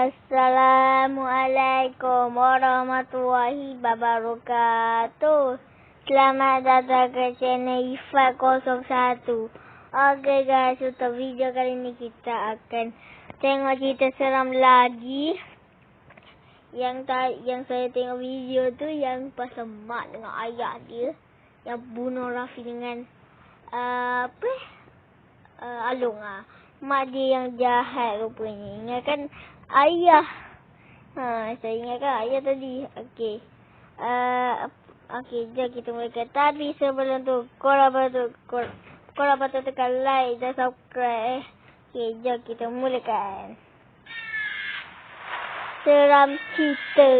Assalamualaikum warahmatullahi wabarakatuh. Selamat datang ke channel Ifat 01. Okey guys, untuk video kali ni kita akan tengok cerita seram lagi. Yang ta yang saya tengok video tu yang pasal mak dengan ayah dia yang bunuh Rafi dengan uh, apa? Uh, Alung ah. Mak dia yang jahat rupanya. Ingatkan ayah. Ha, saya ingatkan ayah tadi. Okey. Uh, Okey, jom kita mulakan. Tapi sebelum tu, korang patut, korang, korang patut tekan like dan subscribe. Eh. Okey, jom kita mulakan. Seram cerita.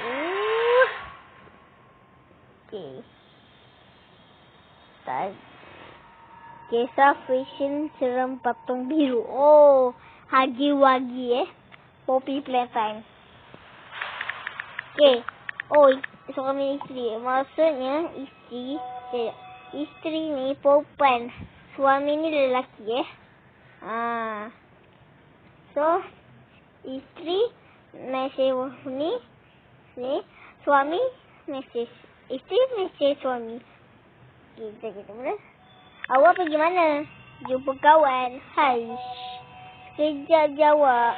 Uh. Okey. Tak Kisah fashion seram patung biru. Oh, Hagi Wagi eh. Poppy Playtime. Okay. Oh, suami isteri. Maksudnya isteri. Eh, isteri ni perempuan. Suami ni lelaki eh. Ah. So, isteri mesej ni. Ni. Suami mesej. Isteri mesej suami. Kita kita boleh. Awak pergi mana? Jumpa kawan. Hai. Sekejap jawab.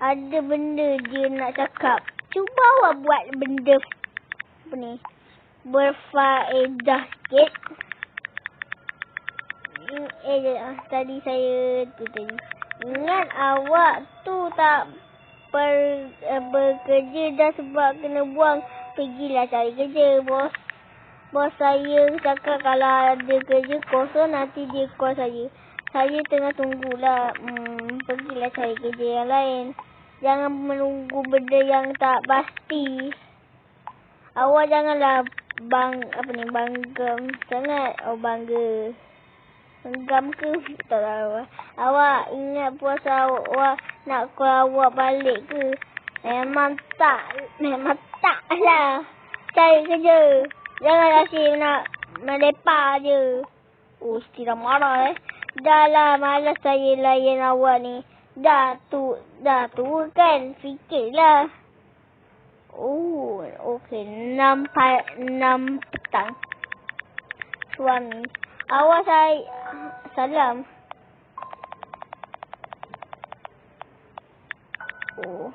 Ada benda dia nak cakap. Cuba awak buat benda apa ni? Berfaedah sikit. Eh, eh, tadi saya tu tadi. Ingat awak tu tak per, uh, bekerja dah sebab kena buang. Pergilah cari kerja, bos bos saya cakap kalau ada kerja kosong nanti dia call saya. Saya tengah tunggulah. Hmm, pergilah cari kerja yang lain. Jangan menunggu benda yang tak pasti. Awak janganlah bang apa ni bangga sangat. Oh bangga. Enggam ke? Tak tahu. Awak ingat puasa awak nak call awak balik ke? Memang tak. Memang tak lah. Cari kerja. Jangan asyik nak melepak je. Oh, tidak marah eh. Dah lah malas saya layan awak ni. Dah tu, dah tu kan. Fikirlah. Oh, okey. Enam, enam petang. Suami. Awak saya, salam. Oh,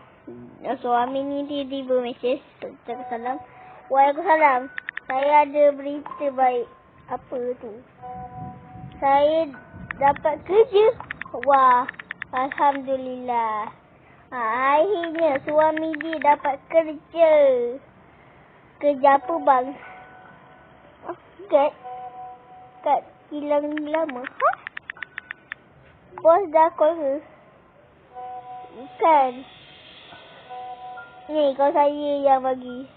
suami ni tiba-tiba mesej. Cakap salam. Waalaikumsalam. Saya ada berita baik. Apa tu? Saya dapat kerja. Wah, Alhamdulillah. Ha, akhirnya suami dia dapat kerja. Kerja apa bang? Kat, kat kilang lama. Ha? Bos dah call ke? Bukan. Ni kau saya yang bagi.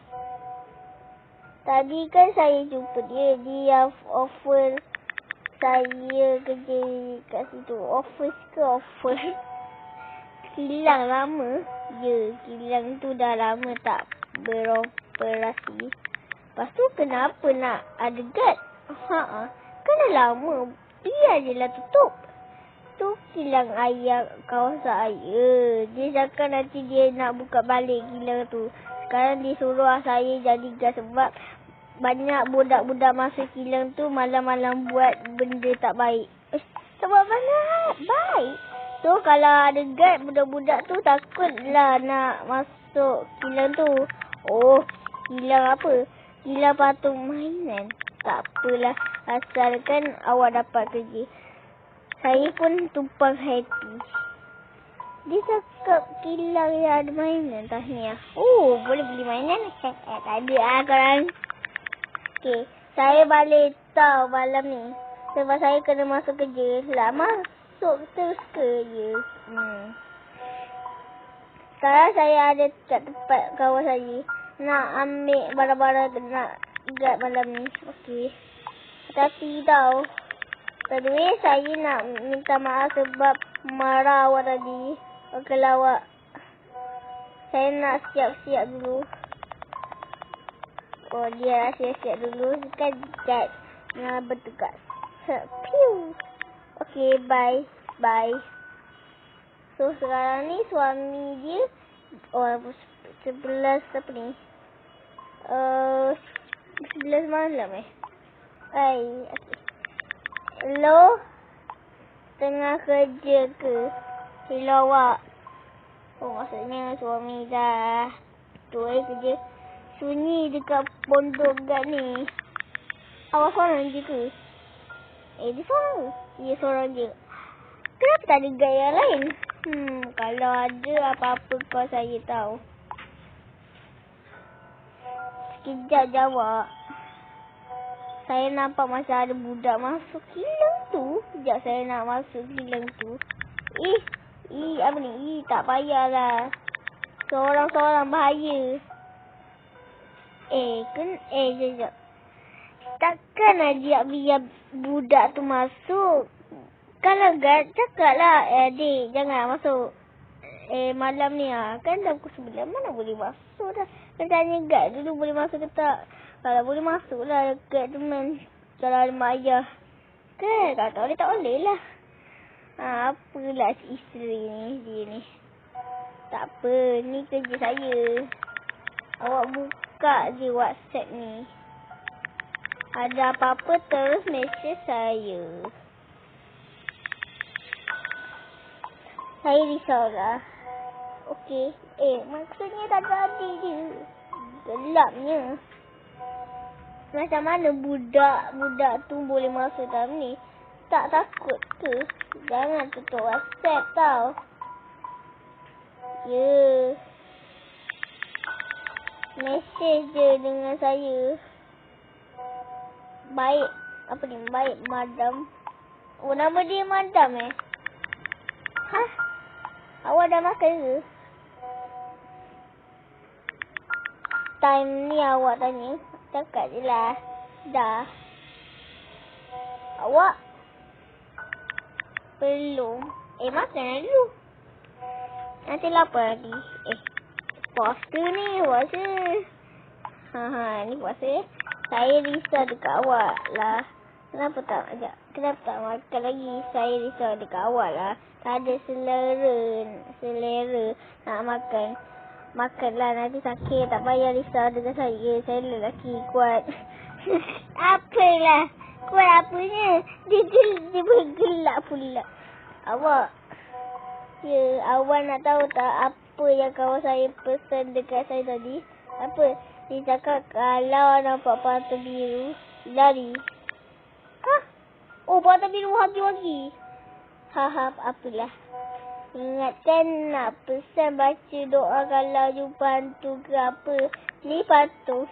Tadi kan saya jumpa dia. Dia offer saya kerja kat situ. Offer ke offer? Kilang lama. Ya, kilang tu dah lama tak beroperasi. Lepas tu kenapa nak ada guard? Ha, kan dah lama. Biar je lah tutup. Tu kilang ayah kawasan ayah. Dia cakap nanti dia nak buka balik kilang tu. Sekarang dia suruh saya jadi gas sebab banyak budak-budak masuk kilang tu malam-malam buat benda tak baik. Eh, sebab mana baik? So kalau ada guard budak-budak tu takutlah nak masuk kilang tu. Oh, kilang apa? Kilang patung mainan. Tak apalah asalkan awak dapat kerja. Saya pun tumpang happy. Dia cakap kilang yang ada mainan tahniah. Oh, boleh beli mainan? Tak ada lah korang. Okey, saya balik tahu malam ni. Sebab saya kena masuk kerja. Lah masuk terus kerja. Hmm. Sekarang saya ada kat tempat kawan saya. Nak ambil barang-barang nak guard malam ni. Okey. Tapi tahu. Tadi saya nak minta maaf sebab marah awak tadi. Okey lah awak. Saya nak siap-siap dulu. Oh dia siap-siap dulu sekejap nak bertugas. Piu. Okay bye. Bye. So sekarang ni suami dia oh sebelas apa ni? Uh, sebelas malam eh. Hai. Okay. Hello. Tengah kerja ke? Hello awak. Oh maksudnya suami dah tu eh kerja sunyi dekat pondok gad ni. Awak seorang je ke? Eh dia seorang Dia seorang je. Kenapa tak ada gaya lain? Hmm, kalau ada apa-apa kau saya tahu. Sekejap jawab. Saya nampak masa ada budak masuk kilang tu. Sekejap saya nak masuk kilang tu. Ih, ih apa ni? Ih, tak payahlah. Seorang-seorang bahaya. Eh, kan, eh, sekejap. Takkan aja biar budak tu masuk. Kalau gad, cakaplah, eh, adik, jangan masuk. Eh, malam ni ah, kan dah pukul sembilan, mana boleh masuk dah. Kan tanya gad dulu boleh masuk ke tak. Kalau boleh masuk lah dekat teman. Kalau ada mak ayah. Kan, tak tahu dia tak boleh lah. Ha, apalah si isteri ni, dia ni. Tak apa, ni kerja saya. Awak buka je WhatsApp ni. Ada apa-apa terus mesej saya. Saya risaulah. Okey. Eh, maksudnya tak jadi je. Gelapnya. Macam mana budak-budak tu boleh masuk dalam ni? Tak takut ke? Jangan tutup WhatsApp tau. Ya. Yeah. Mesej je dengan saya. Baik. Apa ni? Baik, madam. Oh, nama dia madam eh? Hah? Awak dah makan ke? Time ni awak tanya. Cakap je lah. Dah. Awak? Belum. Eh, makan lah dulu. Nanti lapar lagi. Eh, puasa ni, puasa. Ha, ha, ni puasa. Saya risau dekat awak lah. Kenapa tak ajak? Kenapa tak makan lagi? Saya risau dekat awak lah. Tak ada selera. Selera nak makan. Makanlah nanti sakit. Tak payah risau dengan saya. Saya lelaki kuat. Apalah. Kuat apanya? Dia, dia, dia bergelak pula. Awak. Ya, awak nak tahu tak apa yang kawan saya pesan dekat saya tadi? Apa? Dia cakap kalau nampak patah biru, lari. Hah? Oh, patah biru hagi-hagi. Haha, apalah. Ingatkan nak pesan baca doa kalau jumpa hantu ke apa. Ni patut.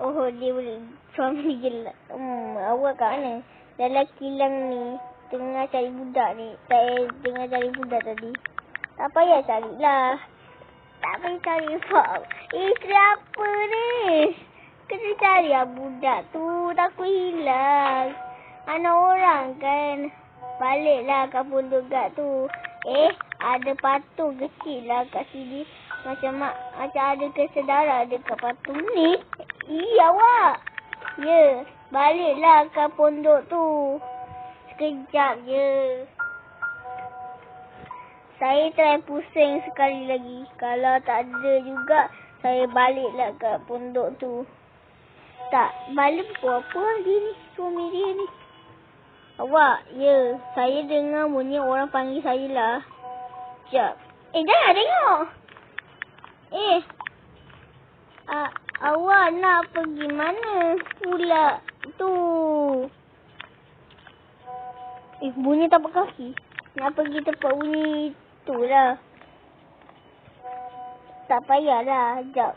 Oh, dia boleh suami gelap. Hmm, awak kat mana? Dalam kilang ni. Tengah cari budak ni. Saya tengah cari budak tadi. Tak payah carilah. Tak payah cari Fak. Isteri apa ni? Kena cari lah budak tu. Takut hilang. Anak orang kan. Baliklah ke gak tu. Eh, ada patung kecil lah kat sini. Macam mak, macam ada kesedaran dekat patung ni. Iya, awak. Ya, baliklah ke pondok tu. Sekejap je. Saya try pusing sekali lagi. Kalau tak ada juga, saya baliklah ke pondok tu. Tak, balik buat apa dia ni, suami dia ni. Awak, ya, saya dengar bunyi orang panggil saya lah. Sekejap. Eh, jangan tengok. Eh, uh, awak nak pergi mana pula tu? Eh, bunyi tapak kaki. Nak pergi tempat bunyi tu lah. Tak payahlah. Sekejap.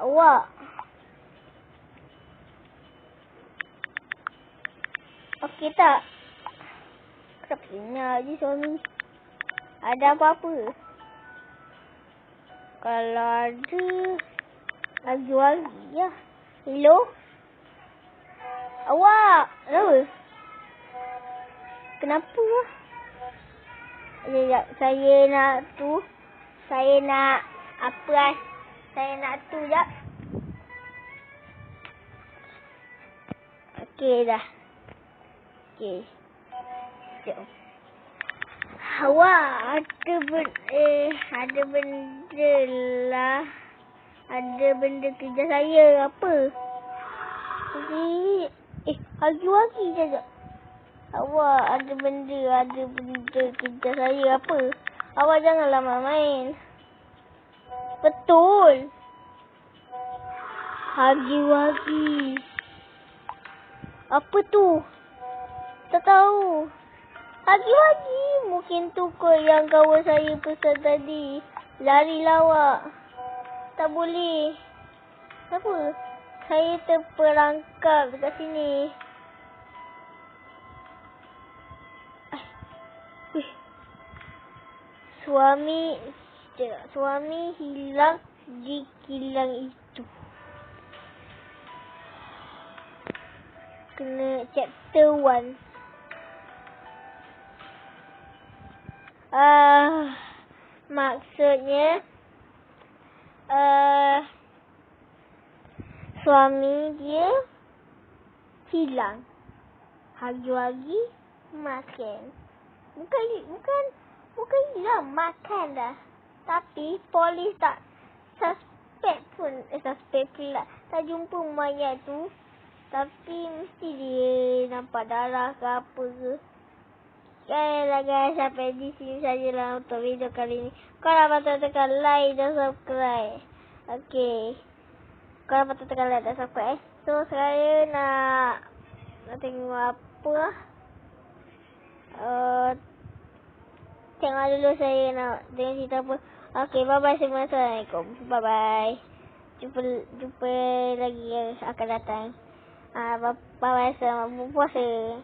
Awak. Okey tak? Kenapa dengar je suami? Ada apa-apa? Kalau ada... Lagi lagi ya. Hello? Awak? Kenapa? Kenapa? Ya, saya nak tu. Saya nak apa lah. Saya nak tu je. Okey dah. Okey. Jom. Hawa ada ben eh ada benda lah. Ada benda kerja saya apa? Jadi eh lagi-lagi saja. Awak ada benda, ada benda kerja saya apa? Awak janganlah main-main. Betul. Hagi-wagi. Apa tu? Tak tahu. Hagi-wagi. Mungkin tu kot yang kawan saya pesan tadi. Lari lawak. Tak boleh. Apa? Saya terperangkap dekat sini. Suami suami hilang di kilang itu. Kena chapter 1. Ah, uh, maksudnya uh, suami dia hilang. Hagi-hagi makan. Bukan bukan bukan hilang makan dah. Tapi polis tak suspek pun eh suspek pula. Tak jumpa mayat tu. Tapi mesti dia nampak darah ke apa ke. Baiklah guys, sampai di sini sajalah untuk video kali ini. Kalau patut tekan like dan subscribe. Okay. Kalau patut tekan like dan subscribe. So, saya nak, nak tengok apa. Uh, tengok dulu saya nak tengok cerita apa. Okay, bye-bye semua. Assalamualaikum. Bye-bye. Jumpa, jumpa lagi yang akan datang. Uh, bye-bye. Selamat berpuasa.